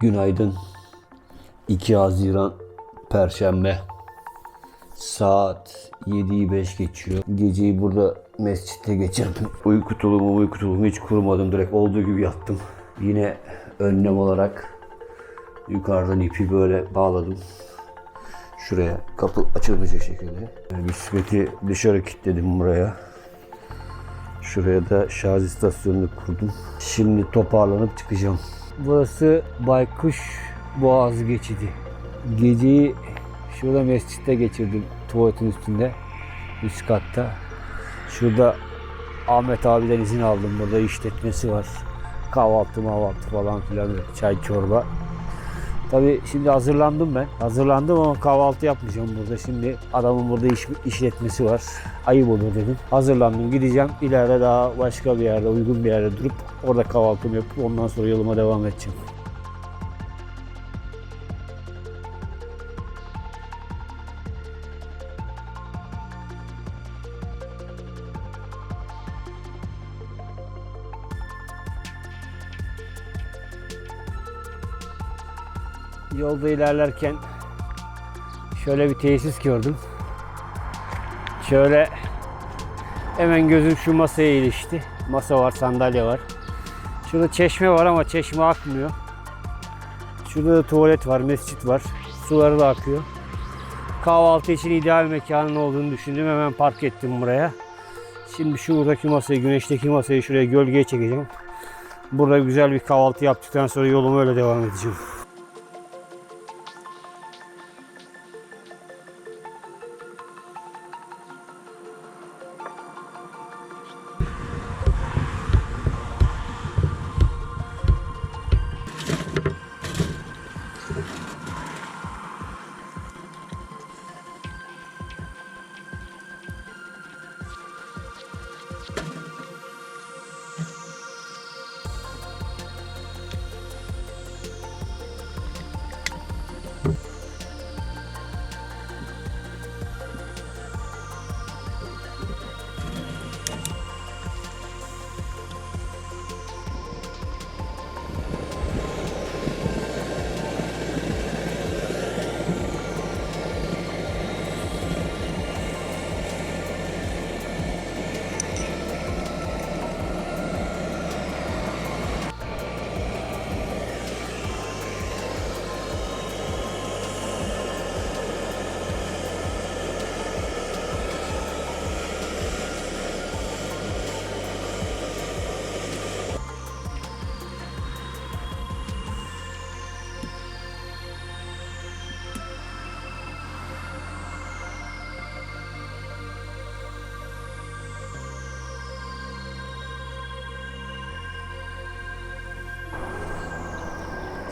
Günaydın. 2 Haziran Perşembe. Saat 7'yi 5 geçiyor. Geceyi burada mescitte geçirdim. Uyku tulumu uyku tulumu hiç kurmadım. Direkt olduğu gibi yattım. Yine önlem olarak yukarıdan ipi böyle bağladım. Şuraya kapı açılmayacak şekilde. Bisikleti dışarı kilitledim buraya. Şuraya da şarj istasyonunu kurdum. Şimdi toparlanıp çıkacağım. Burası Baykuş Boğazı geçidi. Geceyi şurada mescitte geçirdim. Tuvaletin üstünde. Üst katta. Şurada Ahmet abiden izin aldım. Burada işletmesi var. Kahvaltı mahvaltı falan filan. Çay çorba. Tabii şimdi hazırlandım ben. Hazırlandım ama kahvaltı yapmayacağım burada. Şimdi adamın burada iş, işletmesi var. Ayıp olur dedim. Hazırlandım gideceğim. İleride daha başka bir yerde uygun bir yerde durup orada kahvaltımı yapıp ondan sonra yoluma devam edeceğim. Yolda ilerlerken şöyle bir tesis gördüm. Şöyle hemen gözüm şu masaya ilişti. Masa var, sandalye var. Şurada çeşme var ama çeşme akmıyor. Şurada da tuvalet var, mescit var. Suları da akıyor. Kahvaltı için ideal mekanın olduğunu düşündüm. Hemen park ettim buraya. Şimdi şuradaki masayı, güneşteki masayı şuraya gölgeye çekeceğim. Burada güzel bir kahvaltı yaptıktan sonra yoluma öyle devam edeceğim.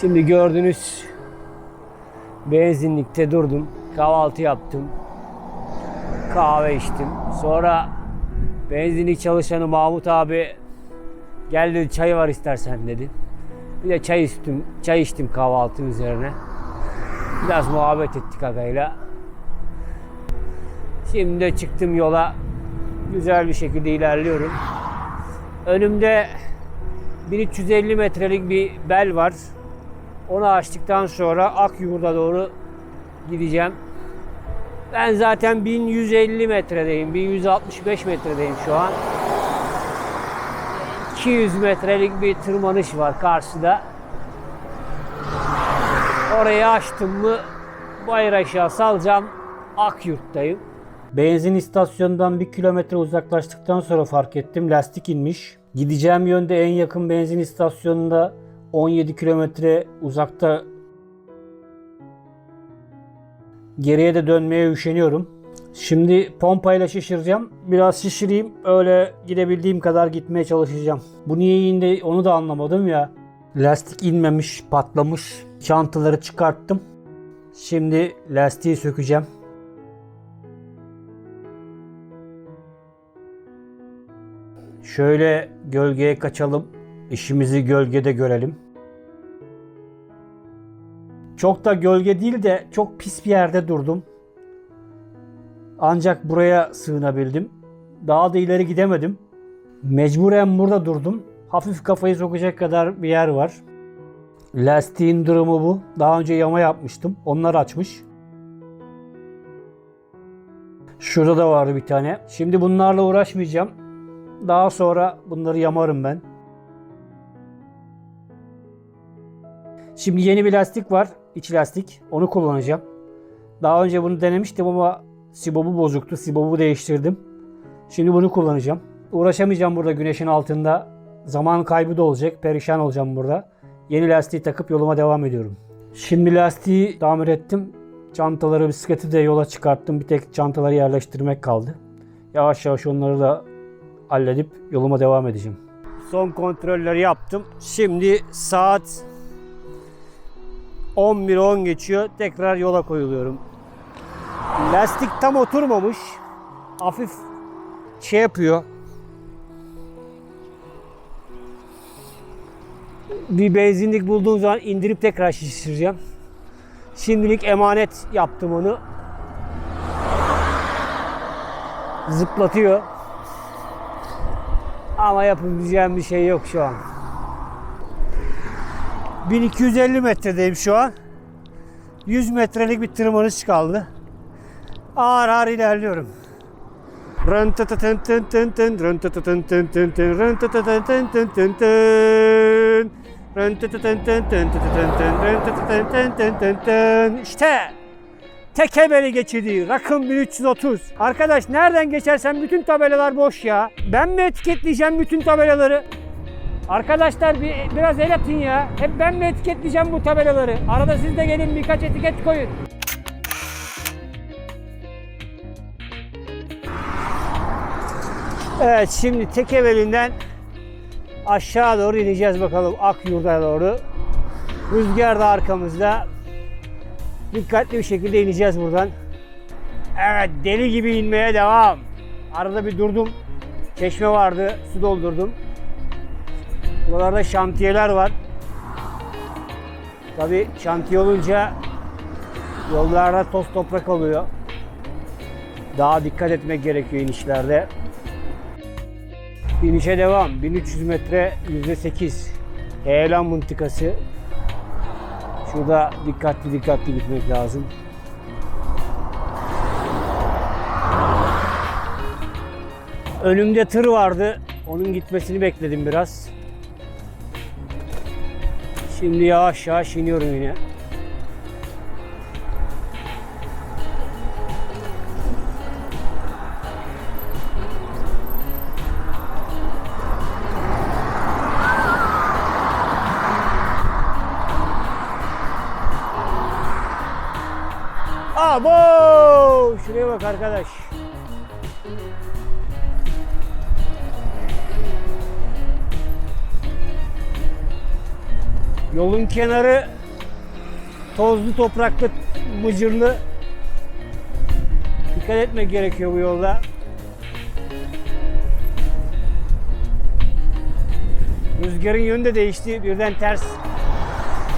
Şimdi gördüğünüz benzinlikte durdum. Kahvaltı yaptım. Kahve içtim. Sonra benzinlik çalışanı Mahmut abi gel dedi çay var istersen dedi. Bir de çay içtim, çay içtim kahvaltı üzerine. Biraz muhabbet ettik agayla. Şimdi de çıktım yola. Güzel bir şekilde ilerliyorum. Önümde 1350 metrelik bir bel var. Onu açtıktan sonra Akyurt'a doğru gideceğim. Ben zaten 1150 metredeyim. 1165 metredeyim şu an. 200 metrelik bir tırmanış var karşıda. Orayı açtım mı bayır aşağı salacağım. Akyurt'tayım. Benzin istasyonundan bir kilometre uzaklaştıktan sonra fark ettim lastik inmiş. Gideceğim yönde en yakın benzin istasyonunda 17 kilometre uzakta geriye de dönmeye üşeniyorum. Şimdi pompayla şişireceğim. Biraz şişireyim. Öyle gidebildiğim kadar gitmeye çalışacağım. Bu niye indi onu da anlamadım ya. Lastik inmemiş, patlamış. Çantaları çıkarttım. Şimdi lastiği sökeceğim. Şöyle gölgeye kaçalım. İşimizi gölgede görelim. Çok da gölge değil de çok pis bir yerde durdum. Ancak buraya sığınabildim. Daha da ileri gidemedim. Mecburen burada durdum. Hafif kafayı sokacak kadar bir yer var. Lastiğin durumu bu. Daha önce yama yapmıştım. Onlar açmış. Şurada da vardı bir tane. Şimdi bunlarla uğraşmayacağım. Daha sonra bunları yamarım ben. Şimdi yeni bir lastik var. iç lastik. Onu kullanacağım. Daha önce bunu denemiştim ama sibobu bozuktu. Sibobu değiştirdim. Şimdi bunu kullanacağım. Uğraşamayacağım burada güneşin altında. Zaman kaybı da olacak. Perişan olacağım burada. Yeni lastiği takıp yoluma devam ediyorum. Şimdi lastiği tamir ettim. Çantaları, bisikleti de yola çıkarttım. Bir tek çantaları yerleştirmek kaldı. Yavaş yavaş onları da halledip yoluma devam edeceğim. Son kontrolleri yaptım. Şimdi saat 11.10 geçiyor. Tekrar yola koyuluyorum. Lastik tam oturmamış. Hafif şey yapıyor. Bir benzinlik bulduğum zaman indirip tekrar şişireceğim. Şimdilik emanet yaptım onu. Zıplatıyor. Ama yapabileceğim bir şey yok şu an. 1250 metredeyim şu an. 100 metrelik bir tırmanış kaldı. Ağır ağır ilerliyorum. İşte Tekebeli geçidi. Rakım 1330. Arkadaş nereden geçersen bütün tabelalar boş ya. Ben mi etiketleyeceğim bütün tabelaları? Arkadaşlar bir, biraz el atın ya. Hep ben mi etiketleyeceğim bu tabelaları? Arada siz de gelin birkaç etiket koyun. Evet şimdi Tekebeli'nden aşağı doğru ineceğiz bakalım Akyurt'a doğru. Rüzgar da arkamızda. Dikkatli bir şekilde ineceğiz buradan. Evet deli gibi inmeye devam. Arada bir durdum. Çeşme vardı. Su doldurdum. Buralarda şantiyeler var. Tabi şantiye olunca yollarda toz toprak oluyor. Daha dikkat etmek gerekiyor inişlerde. İnişe devam. 1300 metre %8. Heyelan mıntıkası. Şurada dikkatli dikkatli gitmek lazım. Önümde tır vardı. Onun gitmesini bekledim biraz. Şimdi yavaş yavaş iniyorum yine. Abo! Şuraya bak arkadaş. Yolun kenarı tozlu topraklı mıcırlı. Dikkat etmek gerekiyor bu yolda. Rüzgarın yönü de değişti. Birden ters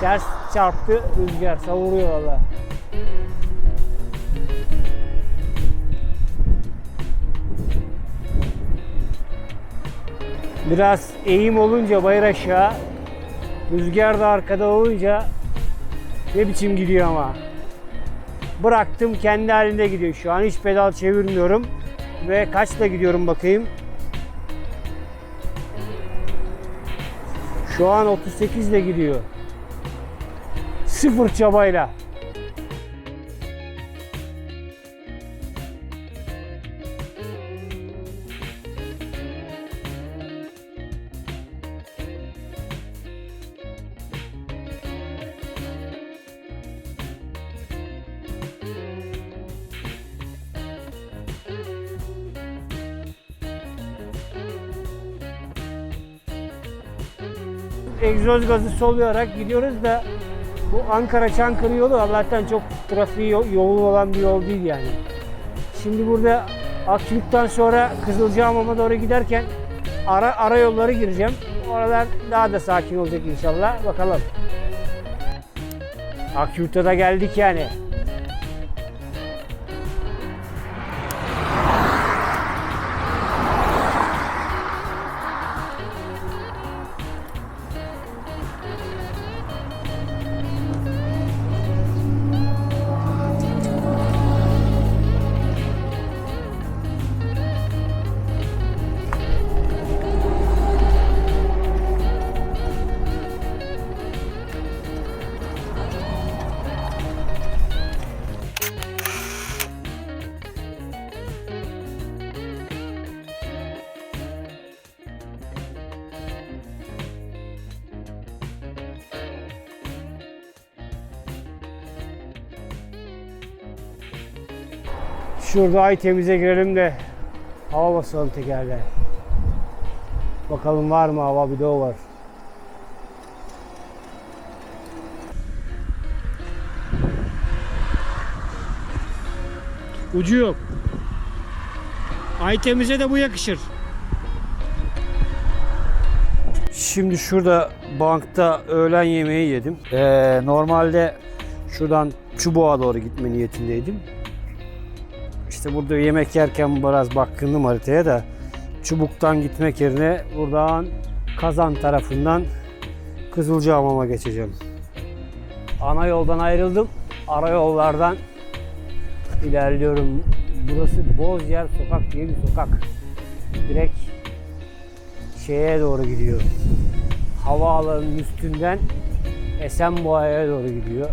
ters çarptı rüzgar. Savuruyor valla. Biraz eğim olunca bayır aşağı, rüzgar da arkada olunca ne biçim gidiyor ama. Bıraktım kendi halinde gidiyor. Şu an hiç pedal çevirmiyorum. Ve kaçla gidiyorum bakayım. Şu an 38 ile gidiyor. Sıfır çabayla. Egzoz gazı soluyarak gidiyoruz da bu Ankara Çankırı yolu Allah'tan çok trafiği yo- yoğun olan bir yol değil yani. Şimdi burada Akçılık'tan sonra Kızılcahamam'a doğru giderken ara ara yolları gireceğim. Oralar daha da sakin olacak inşallah. Bakalım. Akyurt'a da geldik yani. Şurada ay temize girelim de hava basalım tekerle. Bakalım var mı hava bir de o var. Ucu yok. Ay temize de bu yakışır. Şimdi şurada bankta öğlen yemeği yedim. Ee, normalde şuradan Çubuğa doğru gitme niyetindeydim. İşte burada yemek yerken biraz bakkındım haritaya da Çubuk'tan gitmek yerine buradan Kazan tarafından Kızılcahamam'a geçeceğim. Ana yoldan ayrıldım. Ara yollardan ilerliyorum. Burası Bozyer Sokak diye bir sokak. Direkt şeye doğru gidiyor. Havaalanının üstünden Esenboğa'ya doğru gidiyor.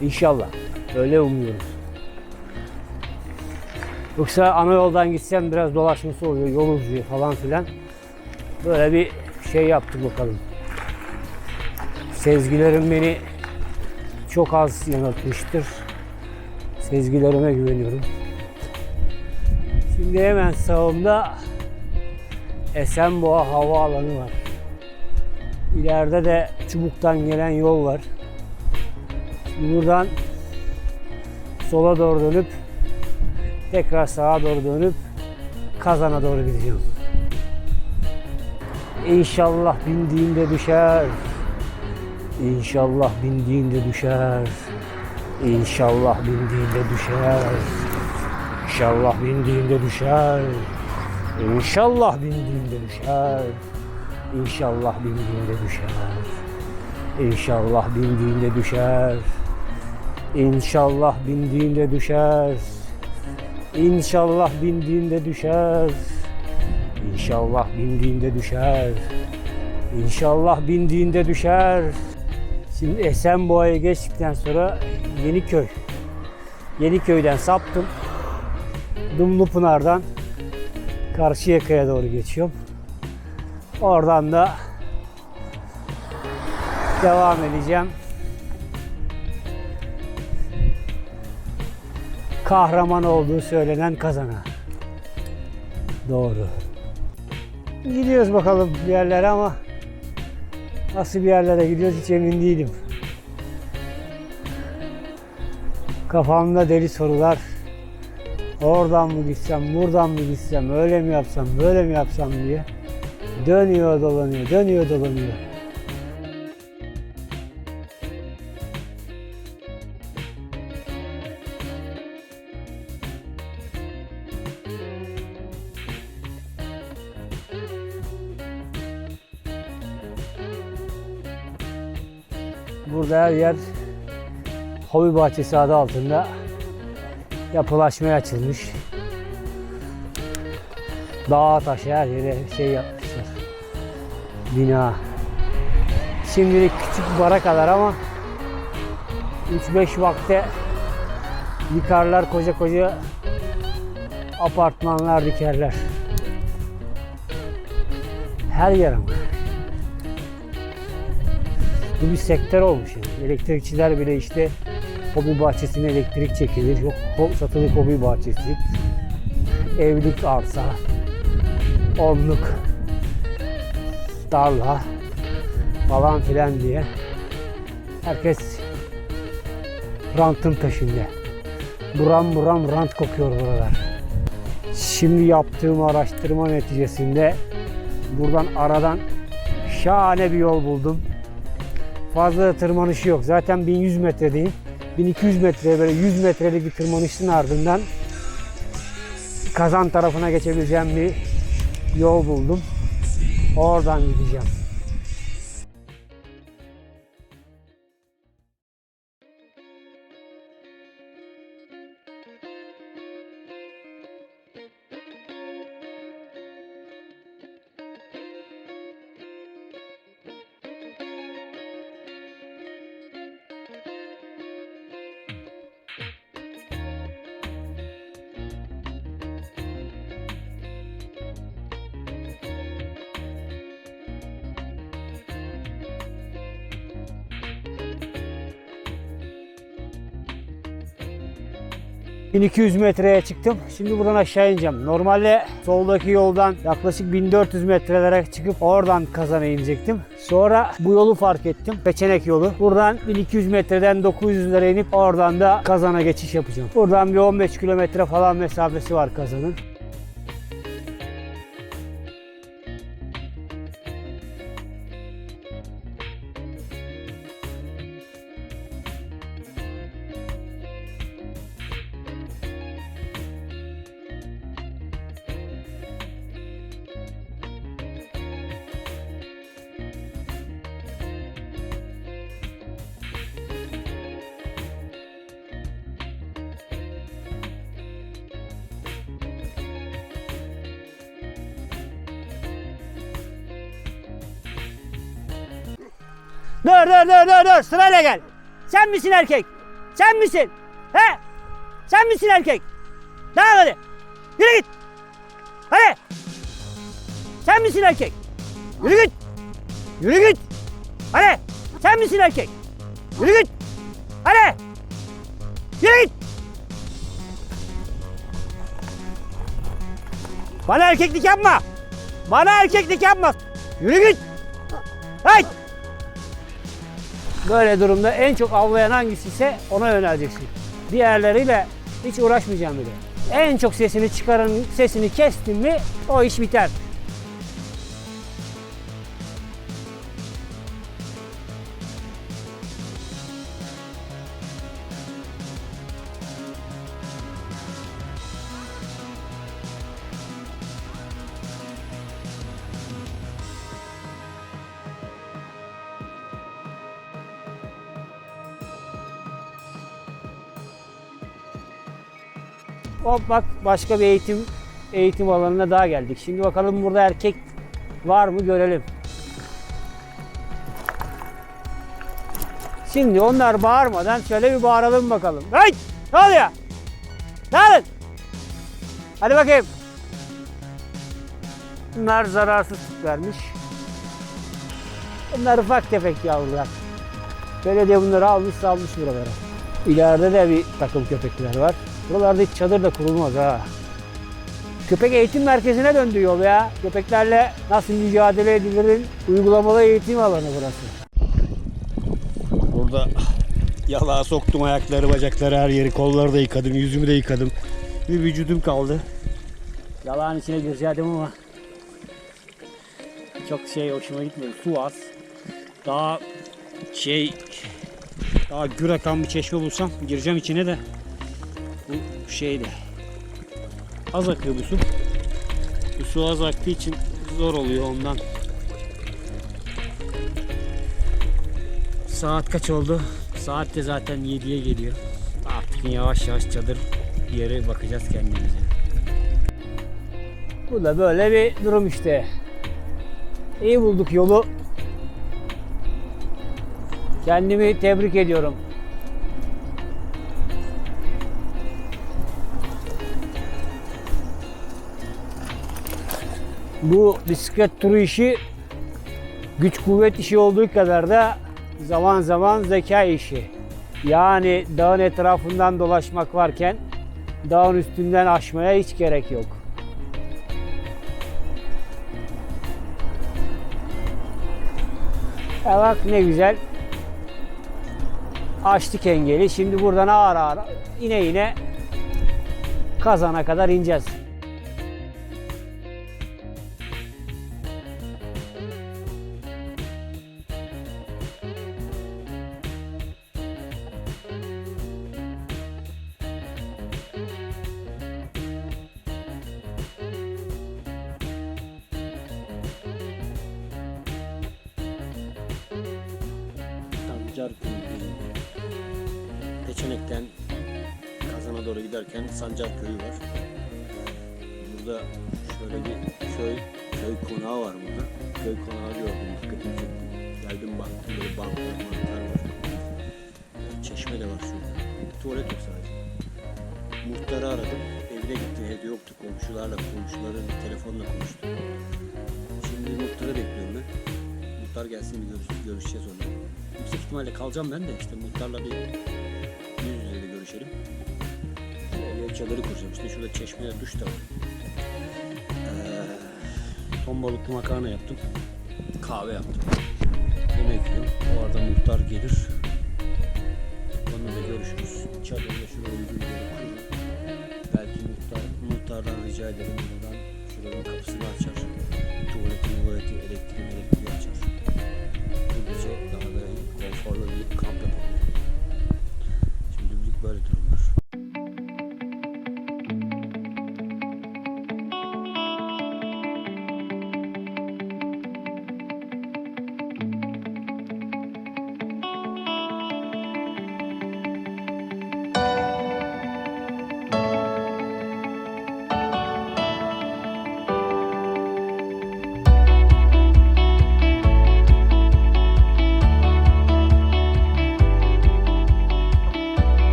İnşallah. Öyle umuyoruz. Yoksa ana yoldan gitsem biraz dolaşması oluyor, yol uzuyor falan filan. Böyle bir şey yaptık bakalım. Sezgilerim beni çok az yanıltmıştır. Sezgilerime güveniyorum. Şimdi hemen sağımda Esenboğa Havaalanı var. İleride de Çubuk'tan gelen yol var. Buradan sola doğru dönüp tekrar sağa doğru dönüp Kazan'a doğru gideceğim. İnşallah bindiğinde düşer. İnşallah bindiğinde düşer. İnşallah bindiğinde düşer. İnşallah bindiğinde düşer. İnşallah bindiğinde düşer. İnşallah bindiğinde düşer. İnşallah bindiğinde düşer. İnşallah bindiğinde düşer. İnşallah bindiğinde düşer. İnşallah bindiğinde düşer. İnşallah bindiğinde düşer. Şimdi Esenboğa'ya geçtikten sonra Yeniköy. Yeniköy'den saptım. Dumlupınar'dan Karşıyaka'ya doğru geçiyorum. Oradan da devam edeceğim. Kahraman olduğu söylenen kazana. Doğru. Gidiyoruz bakalım bir yerlere ama nasıl bir yerlere gidiyoruz hiç emin değilim. Kafamda deli sorular. Oradan mı gitsem, buradan mı gitsem, öyle mi yapsam, böyle mi yapsam diye. Dönüyor dolanıyor, dönüyor dolanıyor. Burada her yer hobi bahçesi adı altında yapılaşmaya açılmış. Dağa taşı her yere şey yapmışlar. Bina. Şimdilik küçük barakalar ama 3-5 vakte yıkarlar koca koca apartmanlar dikerler. Her yer ama. Bu bir sektör olmuş yani. Elektrikçiler bile işte hobi bahçesine elektrik çekilir. Yok satılık hobi bahçesi. Evlilik arsa. Onluk tarla falan filan diye. Herkes rantın peşinde. Buram buram rant kokuyor buralar. Şimdi yaptığım araştırma neticesinde buradan aradan şahane bir yol buldum. Fazla da tırmanışı yok. Zaten 1100 metredeyim. 1200 metreye böyle 100 metrelik bir tırmanışın ardından kazan tarafına geçebileceğim bir yol buldum. Oradan gideceğim. 1200 metreye çıktım. Şimdi buradan aşağı ineceğim. Normalde soldaki yoldan yaklaşık 1400 metrelere çıkıp oradan kazana inecektim. Sonra bu yolu fark ettim. Peçenek yolu. Buradan 1200 metreden 900'lere inip oradan da kazana geçiş yapacağım. Buradan bir 15 kilometre falan mesafesi var kazanın. Dur dur dur dur dur sırayla gel. Sen misin erkek? Sen misin? He? Sen misin erkek? Devam hadi. Yürü git. Hadi. Sen misin erkek? Yürü git. Yürü git. Hadi. Sen misin erkek? Yürü git. Hadi. Yürü git. Bana erkeklik yapma. Bana erkeklik yapma. Yürü git. Böyle durumda en çok avlayan hangisi ise ona yöneleceksin. Diğerleriyle hiç uğraşmayacağım bile. En çok sesini çıkarın, sesini kestin mi o iş biter. Hop bak başka bir eğitim eğitim alanına daha geldik. Şimdi bakalım burada erkek var mı görelim. Şimdi onlar bağırmadan şöyle bir bağıralım bakalım. Hey! Ne oluyor? Ne olun? Hadi bakayım. Bunlar zararsız tiplermiş. Bunlar ufak tefek yavrular. Belediye bunları almış salmış buralara. İleride de bir takım köpekler var. Buralarda hiç çadır da kurulmaz ha. Köpek eğitim merkezine döndü yol ya. Köpeklerle nasıl mücadele edilir uygulamalı eğitim alanı burası. Burada yalağa soktum ayakları, bacakları, her yeri, kolları da yıkadım, yüzümü de yıkadım. Bir vücudum kaldı. Yalağın içine gireceğim ama çok şey hoşuma gitmedi. Su az. Daha şey daha gür akan bir çeşme bulsam gireceğim içine de bu şeyde az akıyor bu su. Bu su az aktığı için zor oluyor ondan. Saat kaç oldu? Saat de zaten 7'ye geliyor. Artık yavaş yavaş çadır yere bakacağız kendimize. Bu da böyle bir durum işte. İyi bulduk yolu. Kendimi tebrik ediyorum. Bu bisiklet turu işi güç kuvvet işi olduğu kadar da zaman zaman zeka işi. Yani dağın etrafından dolaşmak varken dağın üstünden aşmaya hiç gerek yok. Ya bak ne güzel. Açtık engeli. Şimdi buradan ağır ağır ine ine kazana kadar ineceğiz. Köyü. Peçenek'ten Kazan'a doğru giderken Sancar Köyü var. Burada şöyle bir köy köy konağı var burada. Köy konağı gördüm, dikkatimi çekti. Geldim baktım böyle banklar, banklar var. Çeşme de var şurada. Tuvalet yok sadece. Muhtarı aradım. Evine gittim. Evde yoktu. Komşularla, komşuların telefonla konuştum. Muhtar gelsin bir görüş- görüşeceğiz onunla. Yüksek ihtimalle kalacağım ben de işte muhtarla bir yüz yüze de görüşelim. Ev çadırı kuracağım. İşte şurada çeşmede duş da var. Ee, ton balıklı makarna yaptım. Kahve yaptım. Yemek yiyorum. O arada muhtar gelir.